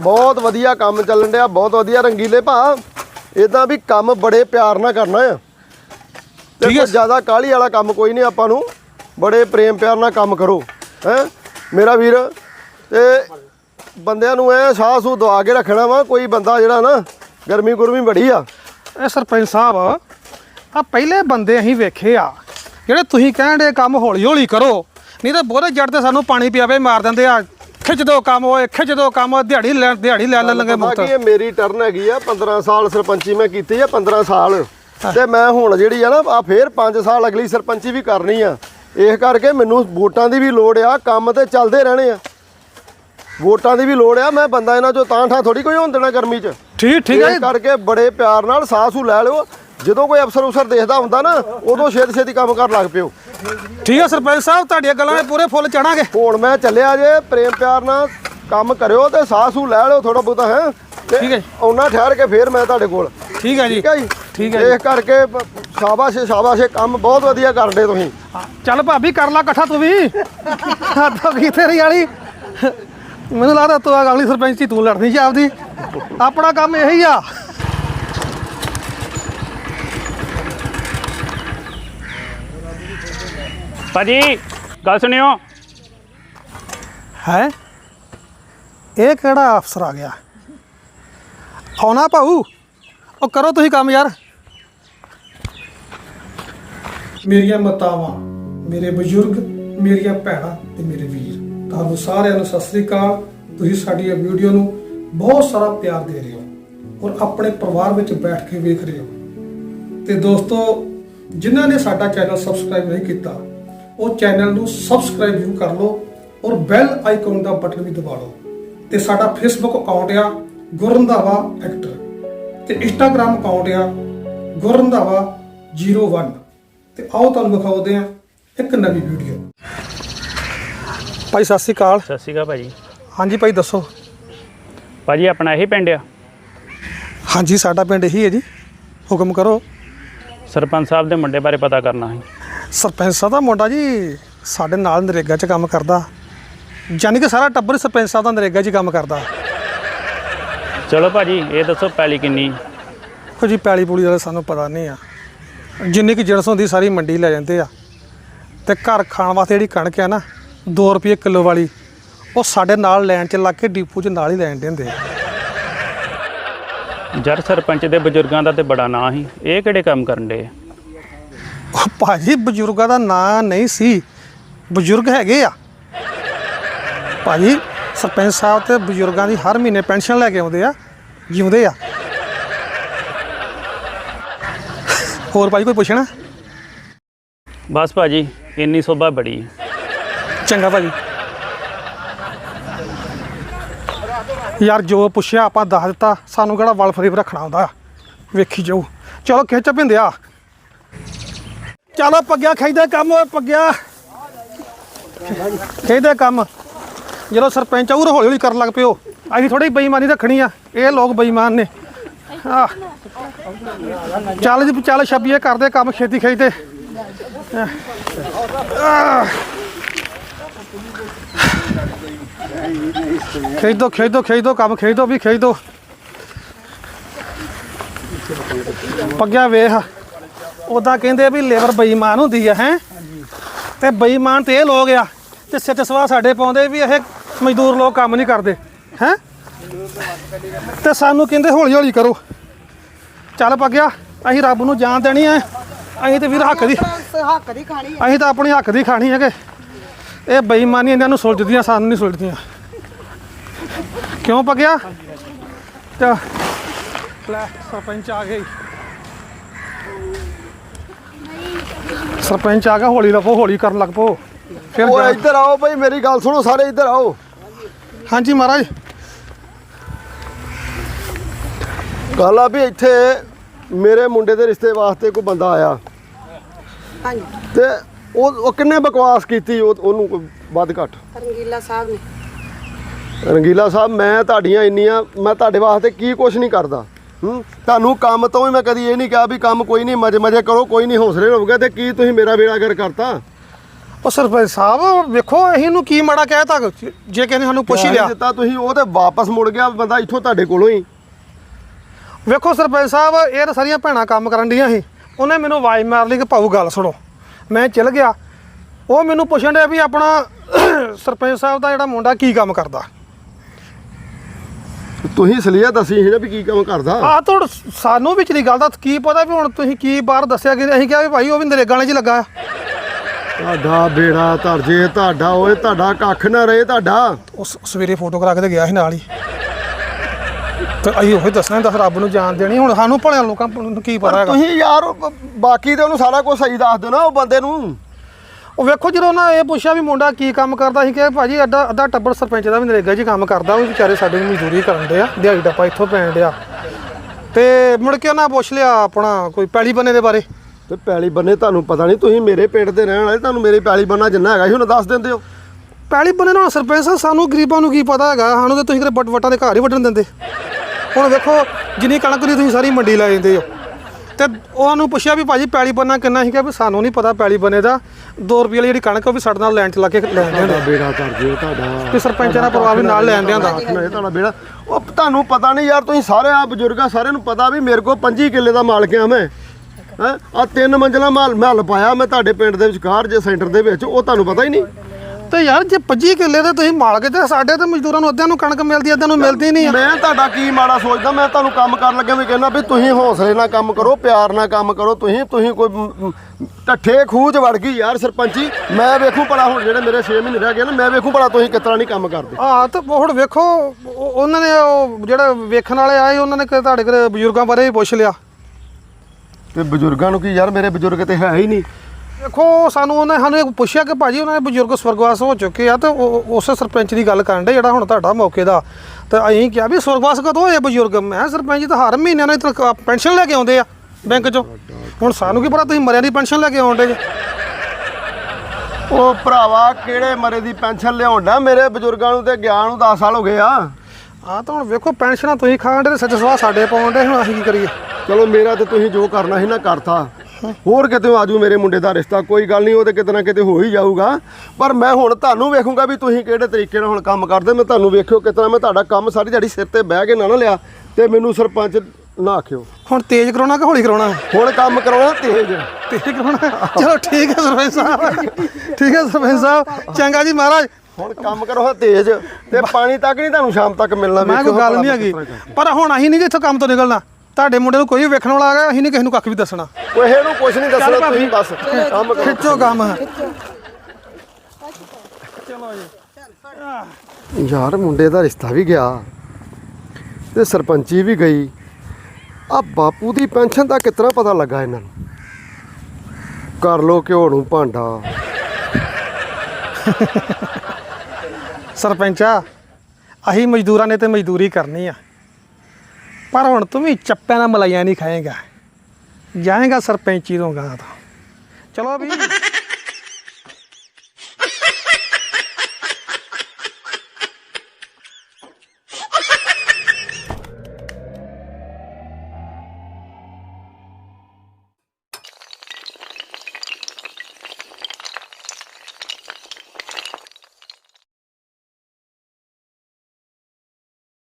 ਬਹੁਤ ਵਧੀਆ ਕੰਮ ਚੱਲਣ ਡਿਆ ਬਹੁਤ ਵਧੀਆ ਰੰਗੀਲੇ ਭਾ। ਇਦਾਂ ਵੀ ਕੰਮ ਬੜੇ ਪਿਆਰ ਨਾਲ ਕਰਨਾ ਆ। ਠੀਕ ਹੈ। ਕੋਈ ਜ਼ਿਆਦਾ ਕਾਹਲੀ ਵਾਲਾ ਕੰਮ ਕੋਈ ਨਹੀਂ ਆਪਾਂ ਨੂੰ। ਬੜੇ ਪ੍ਰੇਮ ਪਿਆਰ ਨਾਲ ਕੰਮ ਕਰੋ ਹੈ? ਮੇਰਾ ਵੀਰ ਤੇ ਬੰਦਿਆਂ ਨੂੰ ਐ ਸਾਹ ਸੂ ਦਵਾ ਕੇ ਰੱਖਣਾ ਵਾ ਕੋਈ ਬੰਦਾ ਜਿਹੜਾ ਨਾ ਗਰਮੀ ਗੁਰਮੀ ਬੜੀ ਆ। ਇਹ ਸਰਪੰਚ ਸਾਹਿਬ ਆ ਪਹਿਲੇ ਬੰਦੇ ਅਸੀਂ ਵੇਖੇ ਆ ਜਿਹੜੇ ਤੁਸੀਂ ਕਹਿੰਦੇ ਕੰਮ ਹੌਲੀ ਹੌਲੀ ਕਰੋ ਨਹੀਂ ਤਾਂ ਬੋਰੇ ਜੜ ਤੇ ਸਾਨੂੰ ਪਾਣੀ ਪਿਆਵੇ ਮਾਰ ਦਿੰਦੇ ਆ। ਖਿੱਚ ਦੋ ਕੰਮ ਓਏ ਖਿੱਚ ਦੋ ਕੰਮ ਦਿਹਾੜੀ ਲੈ ਦਿਹਾੜੀ ਲੈ ਪਤਾ ਮੁਕਤ ਇਹ ਮੇਰੀ ਟਰਨ ਹੈਗੀ ਆ 15 ਸਾਲ ਸਰਪੰਚੀ ਮੈਂ ਕੀਤੀ ਆ 15 ਸਾਲ। ਤੇ ਮੈਂ ਹੁਣ ਜਿਹੜੀ ਆ ਨਾ ਆ ਫੇਰ 5 ਸਾਲ ਅਗਲੀ ਸਰਪੰਚੀ ਵੀ ਕਰਨੀ ਆ। ਇਸ ਕਰਕੇ ਮੈਨੂੰ ਵੋਟਾਂ ਦੀ ਵੀ ਲੋੜ ਆ ਕੰਮ ਤੇ ਚੱਲਦੇ ਰਹਿਣੇ ਆ। ਵੋਟਾਂ ਦੀ ਵੀ ਲੋੜ ਆ ਮੈਂ ਬੰਦਾ ਇਹਨਾਂ ਚੋਂ ਤਾਂ ਠਾ ਥੋੜੀ ਕੋਈ ਹੋਣ ਦੇਣਾ ਗਰਮੀ 'ਚ। ਠੀਕ ਠੀਕ ਹੈ ਕਰਕੇ ਬੜੇ ਪਿਆਰ ਨਾਲ ਸਾਹ ਸੂ ਲੈ ਲਿਓ ਜਦੋਂ ਕੋਈ ਅਫਸਰ ਉਸਰ ਦੇਖਦਾ ਹੁੰਦਾ ਨਾ ਉਦੋਂ ਛੇਤੀ ਛੇਤੀ ਕੰਮ ਕਰਨ ਲੱਗ ਪਿਓ। ਠੀਕ ਹੈ ਸਰਪੰਚ ਸਾਹਿਬ ਤੁਹਾਡੀਆਂ ਗੱਲਾਂ ਪੂਰੇ ਫੁੱਲ ਚੜਾਂਗੇ ਹੁਣ ਮੈਂ ਚੱਲਿਆ ਜੇ ਪ੍ਰੇਮ ਪਿਆਰ ਨਾਲ ਕੰਮ ਕਰਿਓ ਤੇ ਸਾਹ ਸੂ ਲੈ ਲਿਓ ਥੋੜਾ ਬਹੁਤਾ ਹੈ। ਠੀਕ ਹੈ। ਉਹਨਾਂ ਠਹਿਰ ਕੇ ਫੇਰ ਮੈਂ ਤੁਹਾਡੇ ਕੋਲ। ਠੀਕ ਹੈ ਜੀ। ਠੀਕ ਹੈ ਜੀ? ਠੀਕ ਹੈ ਜੀ। ਇਸ ਕਰਕੇ ਸ਼ਾਬਾਸ਼ ਸ਼ਾਬਾਸ਼ ਏ, ਕੰਮ ਬਹੁਤ ਵਧੀਆ ਕਰਦੇ ਤੁਸੀਂ। ਚੱਲ ਭਾਬੀ ਕਰ ਲਾ ਇਕੱਠਾ ਤੂੰ ਵੀ। ਹੱਦੋਂ ਕੀ ਤੇਰੀ ਵਾਲੀ। ਮੈਨੂੰ ਲੱਗਦਾ ਤੂੰ ਅਗਲੀ ਸਰਪੰਚੀ ਤੂੰ ਲੜਨੀ ਸੀ ਆਪਦੀ। ਆਪਣਾ ਕੰਮ ਇਹੀ ਆ। ਭਾਜੀ ਗੱਲ ਸੁਣਿਓ। ਹੈ? ਇਹ ਕਿਹੜਾ ਅਫਸਰ ਆ ਗਿਆ? ਆਉਣਾ ਭਾਊ? ਉਹ ਕਰੋ ਤੁਸੀਂ ਕੰਮ ਯਾਰ। ਮੇਰੀਆਂ ਮਾਤਾਵਾਂ ਮੇਰੇ ਬਜ਼ੁਰਗ ਮੇਰੀਆਂ ਭੈਣਾਂ ਤੇ ਮੇਰੇ ਵੀਰ ਤੁਹਾਨੂੰ ਸਾਰਿਆਂ ਨੂੰ ਸਤਿ ਸ੍ਰੀ ਅਕਾਲ। ਤੁਸੀਂ ਸਾਡੀ ਇਹ ਵੀਡੀਓ ਨੂੰ ਬਹੁਤ ਸਾਰਾ ਪਿਆਰ ਦੇ ਰਹੇ ਹੋ ਔਰ ਆਪਣੇ ਪਰਿਵਾਰ ਵਿੱਚ ਬੈਠ ਕੇ ਵੇਖ ਰਹੇ ਹੋ। ਤੇ ਦੋਸਤੋ ਜਿਨ੍ਹਾਂ ਨੇ ਸਾਡਾ ਚੈਨਲ ਸਬਸਕ੍ਰਾਈਬ ਨਹੀਂ ਕੀਤਾ ਉਹ ਚੈਨਲ ਨੂੰ ਸਬਸਕ੍ਰਾਈਬ ਜ਼ਰੂਰ ਕਰ ਲਓ ਔਰ ਬੈਲ ਆਈਕਨ ਦਾ ਬਟਨ ਵੀ ਦਬਾ ਲਓ। ਤੇ ਸਾਡਾ ਫੇਸਬੁੱਕ ਅਕਾਊਂਟ ਆ ਗੁਰਰੰਧਾਵਾ ਐਕਟਰ ਤੇ ਇੰਸਟਾਗ੍ਰam ਅਕਾਊਂਟ ਆ ਗੁਰਰੰਧਾਵਾ 01 ਤੇ ਆਓ ਤੁਹਾਨੂੰ ਵਿਖਾਉਂਦੇ ਆ ਇੱਕ ਨਵੀਂ ਵੀਡੀਓ ਭਾਈ ਸਤਿ ਸ੍ਰੀ ਅਕਾਲ। ਸਤਿ ਸ਼੍ਰੀ ਅਕਾਲ ਭਾਜੀ। ਹਾਂਜੀ ਭਾਈ ਦੱਸੋ। ਭਾਜੀ ਆਪਣਾ ਇਹੀ ਪਿੰਡ ਆ? ਹਾਂਜੀ ਸਾਡਾ ਪਿੰਡ ਇਹੀ ਹੈ ਜੀ। ਹੁਕਮ ਕਰੋ। ਸਰਪੰਚ ਸਾਹਿਬ ਦੇ ਮੁੰਡੇ ਬਾਰੇ ਪਤਾ ਕਰਨਾ ਸੀ। ਸਰਪੰਚ ਸਾਹਿਬ ਦਾ ਮੁੰਡਾ ਜੀ ਸਾਡੇ ਨਾਲ ਨਰੇਗਾ 'ਚ ਕੰਮ ਕਰਦਾ। ਯਾਨੀ ਕਿ ਸਾਰਾ ਟੱਬਰ ਸਰਪੰਚ ਸਾਹਿਬ ਦਾ ਨਰੇਗਾ 'ਚ ਹੀ ਕੰਮ ਕਰਦਾ। ਚਲੋ ਭਾਜੀ ਇਹ ਦੱਸੋ ਪੈਲੀ ਕਿੰਨੀ? ਉਹ ਜੀ ਪੈਲੀ ਪੂਲੀ ਤਾਂ ਸਾਨੂੰ ਪਤਾ ਨਹੀਂ ਆ। ਜਿੰਨੀ ਕਿ ਜਿਣਸ ਹੁੰਦੀ ਸਾਰੀ ਮੰਡੀ ਲੈ ਜਾਂਦੇ ਆ। ਤੇ ਘਰ ਖਾਣ ਵਾਸਤੇ ਜਿਹੜੀ ਕਣਕ ਆ ਨਾ 2 ਰੁਪਏ ਕਿਲੋ ਵਾਲੀ ਉਹ ਸਾਡੇ ਨਾਲ ਲੈਣ 'ਚ ਲੱਗ ਕੇ ਡੀਪੂ 'ਚ ਨਾਲ ਹੀ ਲੈਣ ਦੇ ਹੁੰਦੇ ਆ। ਜਰ ਸਰਪੰਚ ਦੇ ਬਜ਼ੁਰਗਾਂ ਦਾ ਤੇ ਬੜਾ ਨਾਂ ਸੀ ਇਹ ਕਿਹੜੇ ਕੰਮ ਕਰਨ ਦੇ ਉਹ ਭਾਜੀ ਬਜ਼ੁਰਗਾਂ ਦਾ ਨਾਂ ਨਹੀਂ ਸੀ। ਬਜ਼ੁਰਗ ਹੈਗੇ ਆ। ਭਾਜੀ ਸਰਪੰਚ ਸਾਹਿਬ ਤੇ ਬਜ਼ੁਰਗਾਂ ਦੀ ਹਰ ਮਹੀਨੇ ਪੈਨਸ਼ਨ ਲੈ ਕੇ ਆਉਂਦੇ ਆ ਜਿਉਂਦੇ ਆ। ਹੋਰ ਭਾਜੀ ਕੋਈ ਪੁੱਛਣਾ? ਬਸ ਭਾਜੀ ਇੰਨੀ ਸੋਭਾ ਬੜੀ। ਚੰਗਾ ਭਾਜੀ। ਯਾਰ ਜੋ ਪੁੱਛਿਆ ਆਪਾਂ ਦੱਸ ਦਿੱਤਾ ਸਾਨੂੰ ਕਿਹੜਾ ਵਲ ਫਰੀਬ ਰੱਖਣਾ ਹੁੰਦਾ। ਵੇਖੀ ਜਾਊ। ਚਲੋ ਖਿੱਚ ਪਿੰਦਿਆ ਚਲੋ ਪੱਗਿਆ, ਖਿੱਚਦੇ ਕੰਮ, ਓਏ ਪੱਗਿਆ। ਖਿੱਚਦੇ ਕੰਮ। ਜਦੋਂ ਸਰਪੰਚ ਆਊ ਹੌਲੀ ਹੌਲੀ ਕਰਨ ਲੱਗ ਪਿਓ। ਅਸੀਂ ਥੋੜੀ ਬੇਈਮਾਨੀ ਰੱਖਣੀ ਆ। ਇਹ ਲੋਕ ਬੇਈਮਾਨ ਨੇ। ਆਹ। ਚੱਲ ਜੀ, ਚੱਲ ਛੱਬੀਏ ਕਰਦੇ ਕੰਮ ਖੇਤੀ ਖਿੱਚਦੇ। ਖੇਚ ਦੋ ਖੇਚ ਦੋ ਕੰਮ ਖੇਚ ਦੋ ਵੀ ਖੇਚ ਦੋ ਪੱਗਿਆ ਵੇਖ। ਉਦਾਂ ਕਹਿੰਦੇ ਵੀ ਲੇਬਰ ਬੇਈਮਾਨ ਹੁੰਦੀ ਆ ਹੈ? ਤੇ ਬੇਈਮਾਨ ਤੇ ਇਹ ਲੋਕ ਆ ਤੇ ਸਿੱਟ ਸਵਾ ਸਾਡੇ ਪਾਉਂਦੇ ਵੀ ਇਹ ਮਜ਼ਦੂਰ ਲੋਕ ਕੰਮ ਨਹੀਂ ਕਰਦੇ ਹੈ? ਤੇ ਸਾਨੂੰ ਕਹਿੰਦੇ ਹੌਲੀ ਹੌਲੀ ਕਰੋ। ਚੱਲ ਪੱਗਿਆ ਅਸੀਂ ਰੱਬ ਨੂੰ ਜਾਣ ਦੇਣੀ ਆ ਅਸੀਂ ਤੇ ਵੀਰ ਹੱਕ ਦੀ ਹੱਕ ਦੀ ਖਾਣੀ। ਅਸੀਂ ਤਾਂ ਆਪਣੀ ਹੱਕ ਦੀ ਖਾਣੀ ਹੈ ਕਿ ਇਹ ਬੇਈਮਾਨੀ ਇਹਨਾਂ ਨੂੰ ਸੁਲਝਦੀਆਂ ਸਾਨੂੰ ਨਹੀਂ ਸੁਲਝਦੀਆਂ। ਕਿਉਂ ਪਗਿਆ? ਤਾਂ ਲੈ ਸਰਪੰਚ ਆ ਗਈ ਸਰਪੰਚ ਆ ਗਿਆ ਹੌਲੀ ਲਵੋ ਹੌਲੀ ਕਰਨ ਲੱਗ ਪੋ ਫਿਰ ਓਏ ਇੱਧਰ ਆਓ ਭਾਈ ਮੇਰੀ ਗੱਲ ਸੁਣੋ ਸਾਰੇ ਇੱਧਰ ਆਓ। ਹਾਂਜੀ ਮਹਾਰਾਜ। ਗੱਲ ਆ ਵੀ ਇੱਥੇ ਮੇਰੇ ਮੁੰਡੇ ਦੇ ਰਿਸ਼ਤੇ ਵਾਸਤੇ ਕੋਈ ਬੰਦਾ ਆਇਆ। ਹਾਂਜੀ। ਤੇ ਉਹ ਉਹ ਕਿੰਨੇ ਬਕਵਾਸ ਕੀਤੀ ਉਹ ਉਹਨੂੰ ਕੋਈ ਵੱਧ ਘੱਟ? ਰੰਗੀਲਾ ਸਾਹਿਬ ਨੇ। ਰੰਗੀਲਾ ਸਾਹਿਬ ਮੈਂ ਤੁਹਾਡੀਆਂ ਇੰਨੀਆਂ ਮੈਂ ਤੁਹਾਡੇ ਵਾਸਤੇ ਕੀ ਕੁਛ ਨਹੀਂ ਕਰਦਾ। ਹੂੰ? ਤੁਹਾਨੂੰ ਕੰਮ ਤੋਂ ਵੀ ਮੈਂ ਕਦੀ ਇਹ ਨਹੀਂ ਕਿਹਾ ਵੀ ਕੰਮ ਕੋਈ ਨਹੀਂ ਮਜੇ ਮਜੇ ਕਰੋ ਕੋਈ ਨਹੀਂ ਹੌਸਲੇ ਰਹੋਗੇ ਤੇ ਕੀ ਤੁਸੀਂ ਮੇਰਾ ਬੇੜਾ ਕਰ ਕਰਤਾ? ਉਹ ਸਰਪੰਚ ਸਾਹਿਬ ਵੇਖੋ ਅਸੀਂ ਇਹਨੂੰ ਕੀ ਮਾੜਾ ਕਹਿਤਾ ਜੇ ਕਿਸੇ ਨੇ ਸਾਨੂੰ ਪੁੱਛ ਹੀ ਲਿਆ। ਦਿੱਤਾ ਤੁਸੀਂ ਉਹ ਤੇ ਵਾਪਸ ਮੁੜ ਗਿਆ ਬੰਦਾ ਇੱਥੋਂ ਤੁਹਾਡੇ ਕੋਲੋਂ ਹੀ। ਵੇਖੋ ਸਰਪੰਚ ਸਾਹਿਬ ਇਹ ਤਾਂ ਸਾਰੀਆਂ ਭੈਣਾਂ ਕੰਮ ਕਰਨ ਡੀਆਂ ਸੀ। ਉਹਨੇ ਮੈਨੂੰ ਆਵਾਜ਼ ਮਾਰ ਲਈ ਕਿ ਭਾਊ ਗੱਲ ਸੁਣੋ। ਮੈਂ ਚਲ ਗਿਆ। ਉਹ ਮੈਨੂੰ ਪੁੱਛਣ ਡਿਆ ਵੀ ਆਪਣਾ ਸਰਪੰਚ ਸਾਹਿਬ ਦਾ ਜਿਹੜਾ ਮੁੰਡਾ ਕੀ ਕੰਮ ਕਰਦਾ। ਤੁਸੀਂ ਸਲੀਆ ਦੱਸੀ ਸੀ ਨਾ ਵੀ ਕੀ ਕੰਮ ਕਰਦਾ। ਆ ਤਾਂ ਹੁਣ ਸਾਨੂੰ ਵਿਚਲੀ ਗੱਲ ਦਾ ਕੀ ਪਤਾ ਵੀ ਹੁਣ ਤੁਸੀਂ ਕੀ ਬਾਹਰ ਦੱਸਿਆ ਕਿ ਅਸੀਂ ਕਿਹਾ ਵੀ ਭਾਈ ਉਹ ਵੀ ਨਰੇਗਾ ਵਾਲੇ 'ਚ ਲੱਗਾ। ਆ ਤੁਹਾਡਾ ਬੇੜਾ ਧਰ ਜੇ ਤੁਹਾਡਾ ਓਏ ਤੁਹਾਡਾ ਕੱਖ ਨਾ ਰਹੇ ਤੁਹਾਡਾ। ਉਹ ਸ- ਸਵੇਰੇ ਫੋਟੋ ਕਰਾ ਕੇ ਤੇ ਗਿਆ ਸੀ ਨਾਲ ਹੀ। ਤੇ ਅਸੀਂ ਉਹੀ ਦੱਸਣਾ ਦੱਸ ਰੱਬ ਨੂੰ ਜਾਣ ਦੇਣੀ। ਹੁਣ ਸਾਨੂੰ ਭਲਿਆਂ ਲੋਕਾਂ ਨੂੰ ਕੀ ਪਤਾ ਹੈਗਾ। ਤੁਸੀਂ ਯਾਰ ਬਾਕੀ ਤੇ ਉਹਨੂੰ ਸਾਰਾ ਕੁਝ ਸਹੀ ਦੱਸ ਦਿਓ ਨਾ ਉਹ ਬੰਦੇ ਨੂੰ। ਉਹ ਵੇਖੋ ਜਦੋਂ ਉਹਨਾਂ ਇਹ ਪੁੱਛਿਆ ਵੀ ਮੁੰਡਾ ਕੀ ਕੰਮ ਕਰਦਾ ਸੀ ਕਿ ਭਾਜੀ ਅੱਡਾ ਅੱਧਾ ਟੱਬਰ ਸਰਪੰਚ ਦਾ ਵੀ ਨਰੇਗਾ 'ਚ ਕੰਮ ਕਰਦਾ ਉਹ ਵਿਚਾਰੇ ਸਾਡੇ ਨੂੰ ਮਜ਼ਦੂਰੀ ਕਰਨ ਡਿਆ ਦਿਹਾੜੀ ਡੱਪਾ ਇੱਥੋਂ ਪੈਣ ਡਿਆ। ਤੇ ਮੁੜ ਕੇ ਉਹਨਾਂ ਪੁੱਛ ਲਿਆ ਆਪਣਾ ਕੋਈ ਪੈਲੀ ਬੰਨੇ ਦੇ ਬਾਰੇ। ਤੇ ਪੈਲੀ ਬੰਨੇ ਤੁਹਾਨੂੰ ਪਤਾ ਨਹੀਂ ਤੁਸੀਂ ਮੇਰੇ ਪਿੰਡ ਦੇ ਰਹਿਣ ਵਾਲੇ ਤੁਹਾਨੂੰ ਮੇਰੀ ਪੈਲੀ ਬੰਨਾ ਜਿੰਨਾ ਹੈਗਾ ਸੀ ਉਹਨੂੰ ਦੱਸ ਦਿੰਦੇ ਹੋ। ਪੈਲੀ ਬੰਨੇ ਨਾਲ ਸਰਪੰਚ ਸਾਹਿਬ ਸਾਨੂੰ ਗਰੀਬਾਂ ਨੂੰ ਕੀ ਪਤਾ ਹੈਗਾ ਸਾਨੂੰ ਤਾਂ ਤੁਸੀਂ ਕਿਤੇ ਵੱਟ ਵਟਾਂ ਦੇ ਘਰ ਹੀ ਵੱਢਣ ਦਿੰਦੇ। ਹੁਣ ਵੇਖੋ ਜਿੰਨੀ ਕਣਕ ਦੀ ਤੁਸੀਂ ਸਾਰੀ ਮੰਡੀ ਲੈ ਜਾਂਦੇ ਹੋ ਤੇ ਉਹਨਾਂ ਨੂੰ ਪੁੱਛਿਆ ਵੀ ਭਾਜੀ ਪੈਲੀ ਬੰਨਾ ਕਿੰਨਾ ਸੀਗਾ ਵੀ ਸਾਨੂੰ ਨਹੀਂ ਪਤਾ ਪੈਲੀ ਬੰਨੇ ਦਾ। 2 ਰੁਪਏ ਵਾਲੀ ਜਿਹੜੀ ਕਣਕ ਉਹ ਵੀ ਸਾਡੇ ਨਾਲ ਲੈਣ ਚ ਲਾ ਕੇ ਲੈਣ ਦੇ ਤੁਹਾਡਾ ਬੇੜਾ ਧਰ ਜੇ ਤੁਹਾਡਾ ਤੇ ਸਰਪੰਚਾਂ ਦਾ ਪਰਿਵਾਰ ਵੀ ਨਾਲ ਲੈਣ ਦੇ। ਹੁੰਦਾ ਆਖਣਾ ਇਹ ਤੁਹਾਡਾ ਬੇੜਾ। ਉਹ ਤੁਹਾਨੂੰ ਪਤਾ ਨਹੀਂ ਯਾਰ ਤੁਸੀਂ ਸਾਰੇ ਆ ਬਜ਼ੁਰਗਾਂ ਸਾਰਿਆਂ ਨੂੰ ਪਤਾ ਵੀ ਮੇਰੇ ਕੋਲ 25 ਕਿੱਲੇ ਦਾ ਮਾਲਕ ਆ ਮੈਂ। ਹੈ? ਆ ਤਿੰਨ ਮੰਜ਼ਲਾ ਮਾਲ ਮਹੱਲ ਪਾਇਆ ਮੈਂ ਤੁਹਾਡੇ ਪਿੰਡ ਦੇ ਵਿਚਕਾਰ ਜੇ ਸੈਂਟਰ ਦੇ ਵਿੱਚ ਉਹ ਤੁਹਾਨੂੰ ਪਤਾ ਹੀ ਨਹੀਂ। ਤੇ ਯਾਰ ਜੇ 25 ਕਿੱਲੇ ਦੇ ਤੁਸੀਂ ਮਾਲਕ ਤੇ ਸਾਡੇ ਤੇ ਮਜ਼ਦੂਰਾਂ ਨੂੰ ਅੱਧਿਆਂ ਨੂੰ ਕਣਕ ਮਿਲਦੀ ਅੱਧਿਆਂ ਨੂੰ ਮਿਲਦੀ ਨਹੀਂ ਮੈਂ ਤੁਹਾਡਾ ਕੀ ਮਾੜਾ ਸੋਚਦਾ? ਮੈਂ ਤੁਹਾਨੂੰ ਕੰਮ ਕਰਨ ਲੱਗਿਆ ਵੀ ਕਹਿੰਦਾ ਵੀ ਤੁਸੀਂ ਹੌਸਲੇ ਨਾਲ ਕੰਮ ਕਰੋ ਪਿਆਰ ਨਾਲ ਕੰਮ ਕਰੋ ਤੁਸੀਂ ਤੁਸੀਂ ਕੋਈ ਮ- ਮ- ਢੱਠੇ ਖੂਹ 'ਚ ਵੜ ਗਈ ਯਾਰ ਸਰਪੰਚੀ। ਮੈਂ ਵੇਖੂ ਭਲਾ ਹੁਣ ਜਿਹੜੇ ਮੇਰੇ 6 ਮਹੀਨੇ ਰਹਿ ਗਏ ਨਾ ਮੈਂ ਵੇਖੂ ਭਲਾ ਤੁਸੀਂ ਤਰ੍ਹਾਂ ਨਹੀਂ ਕੰਮ ਕਰਦੇ। ਆ ਤੇ ਹੁਣ ਵੇਖੋ ਉਹ- ਉਹਨਾਂ ਨੇ ਉਹ ਜਿਹੜਾ ਵੇਖਣ ਵਾਲੇ ਆਏ ਉਹਨਾਂ ਨੇ ਕਿ ਤੁਹਾਡੇ ਕੋਲ ਬਜ਼ੁਰਗਾਂ ਬਾਰੇ ਵੀ ਪੁੱਛ ਲਿਆ। ਤੇ ਬਜ਼ੁਰਗਾਂ ਨੂੰ ਕੀ ਯਾਰ ਮੇਰੇ ਬਜ਼ੁਰਗ ਤੇ ਹੈ ਹੀ ਨਹੀਂ। ਵੇਖੋ ਸਾਨੂੰ ਉਹਨੇ ਸਾਨੂੰ ਪੁੱਛਿਆ ਕਿ ਭਾਜੀ ਉਹਨਾਂ ਦੇ ਬਜ਼ੁਰਗ ਸਵਰਗਵਾਸ ਹੋ ਚੁੱਕੇ ਆ ਤੇ ਉਸੇ ਸਰਪੰਚ ਦੀ ਗੱਲ ਕਰਨ ਦੇ ਜਿਹੜਾ ਹੁਣ ਤੁਹਾਡਾ ਮੌਕੇ ਦਾ। ਤੇ ਅਸੀਂ ਕਿਹਾ ਵੀ ਸਵਰਗਵਾਸ ਕਦੋਂ ਹੋਏ ਬਜ਼ੁਰਗ? ਮੈਂ ਸਰਪੰਚ ਤਾਂ ਹਰ ਮਹੀਨੇ ਨਾਲ ਤਾਂ ਪੈਨਸ਼ਨ ਲੈ ਕੇ ਆਉਂਦੇ ਆ ਬੈਂਕ ਚੋਂ। ਹੁਣ ਸਾਨੂੰ ਕੀ ਪਤਾ ਤੁਸੀਂ ਮਰਿਆਂ ਦੀ ਪੈਨਸ਼ਨ ਲੈ ਕੇ ਆਉਂਦੇ ਜੇ। ਉਹ ਭਰਾਵਾ ਕਿਹੜੇ ਮਰੇ ਦੀ ਪੈਨਸ਼ਨ ਲਿਆਉਂਦਾ ਮੇਰੇ ਬਜ਼ੁਰਗਾਂ ਨੂੰ ਤੇ ਗਿਆ ਨੂੰ 10 ਸਾਲ ਹੋ ਗਏ ਆ। ਆ ਤਾਂ ਹੁਣ ਵੇਖੋ ਪੈਨਸ਼ਨਾਂ ਤੁਸੀਂ ਖਾਣ ਦੇ ਸੱਚ ਸਵਾ ਸਾਡੇ ਪਾਉਂਦੇ ਹੁਣ ਅਸੀਂ ਕੀ ਕਰੀਏ? ਚਲੋ ਮੇਰਾ ਤੇ ਤੁਸੀਂ ਜੋ ਕਰਨਾ ਸੀ ਨਾ ਕਰਤਾ। ਹੋਰ ਕਿਤੇ ਆਜੂ ਮੇਰੇ ਮੁੰਡੇ ਦਾ ਰਿਸ਼ਤਾ ਕੋਈ ਗੱਲ ਨਹੀਂ ਉਹ ਤੇ ਕਿਤੇ ਨਾ ਕਿਤੇ ਹੋ ਹੀ ਜਾਊਗਾ। ਪਰ ਮੈਂ ਹੁਣ ਤੁਹਾਨੂੰ ਵੇਖੂੰਗਾ ਵੀ ਤੁਸੀਂ ਕਿਹੜੇ ਤਰੀਕੇ ਨਾਲ ਹੁਣ ਕੰਮ ਕਰਦੇ ਮੈਂ ਤੁਹਾਨੂੰ ਵੇਖਿਓ ਕਿਤਨਾ ਮੈਂ ਤੁਹਾਡਾ ਕੰਮ ਸਾਰੀ ਦਿਹਾੜੀ ਸਿਰ ਤੇ ਬਹਿ ਕੇ ਨਾ ਨਾ ਲਿਆ ਤੇ ਮੈਨੂੰ ਸਰਪੰਚ ਨਾ ਆਖਿਓ। ਹੁਣ ਤੇਜ਼ ਕਰਾਉਣਾ ਕਿ ਹੌਲੀ ਕਰਾਉਣਾ? ਹੁਣ ਕੰਮ ਕਰਾਉਣਾ ਤੇਜ਼। ਤੇਜ਼ ਕਰਾਉਣਾ? ਚਲੋ ਠੀਕ ਹੈ ਸਰਪੰਚ ਸਾਹਿਬ। ਠੀਕ ਹੈ ਸਰਪੰਚ ਸਾਹਿਬ। ਚੰਗਾ ਜੀ ਮਹਾਰਾਜ। ਹੁਣ ਕੰਮ ਕਰੋ ਤੇਜ਼ ਤੇ ਪਾਣੀ ਤੱਕ ਨਹੀਂ ਤੁਹਾਨੂੰ ਸ਼ਾਮ ਤੱਕ ਮਿਲਣਾ ਮੈਂ ਕੋਈ ਗੱਲ ਨਹੀਂ ਹੈਗੀ। ਪਰ ਹੁਣ ਅਸੀਂ ਨਹੀਂ ਇੱਥੋਂ ਕੰਮ ਤੋਂ ਨਿਕਲਣਾ। ਤੁਹਾਡੇ ਮੁੰਡੇ ਨੂੰ ਕੋਈ ਵੀ ਵੇਖਣ ਵਾਲਾ ਆ ਗਿਆ ਅਸੀਂ ਨਹੀਂ ਕਿਸੇ ਨੂੰ ਕੱਖ ਵੀ ਦੱਸਣਾ। ਕੋਈ ਇਹਨੂੰ ਕੁਝ ਨਹੀਂ ਦੱਸਣਾ ਤੁਸੀਂ ਬਸ ਕੰਮ ਕਰੋ। ਖਿੱਚੋ ਕੰਮ। ਯਾਰ ਮੁੰਡੇ ਦਾ ਰਿਸ਼ਤਾ ਵੀ ਗਿਆ ਤੇ ਸਰਪੰਚੀ ਵੀ ਗਈ। ਆ ਬਾਪੂ ਦੀ ਪੈਨਸ਼ਨ ਦਾ ਕਿਤਨਾ ਪਤਾ ਲੱਗਾ ਇਹਨਾਂ ਨੂੰ? ਕਰ ਲੋ ਘਿਓ ਨੂੰ ਭਾਂਡਾ। ਸਰਪੰਚਾ ਅਸੀਂ ਮਜ਼ਦੂਰਾਂ ਨੇ ਤੇ ਮਜ਼ਦੂਰੀ ਕਰਨੀ ਆ। ਪਰ ਹੁਣ ਤੂੰ ਵੀ ਚੱਪਿਆਂ ਨਾਲ ਮਲਾਈਆਂ ਨਹੀਂ ਖਾਏਗਾ। ਜਾਏਗਾ ਸਰਪੰਚੀ ਤੋਂ ਗਾਂ ਤਾਂ। ਚਲੋ ਵੀ।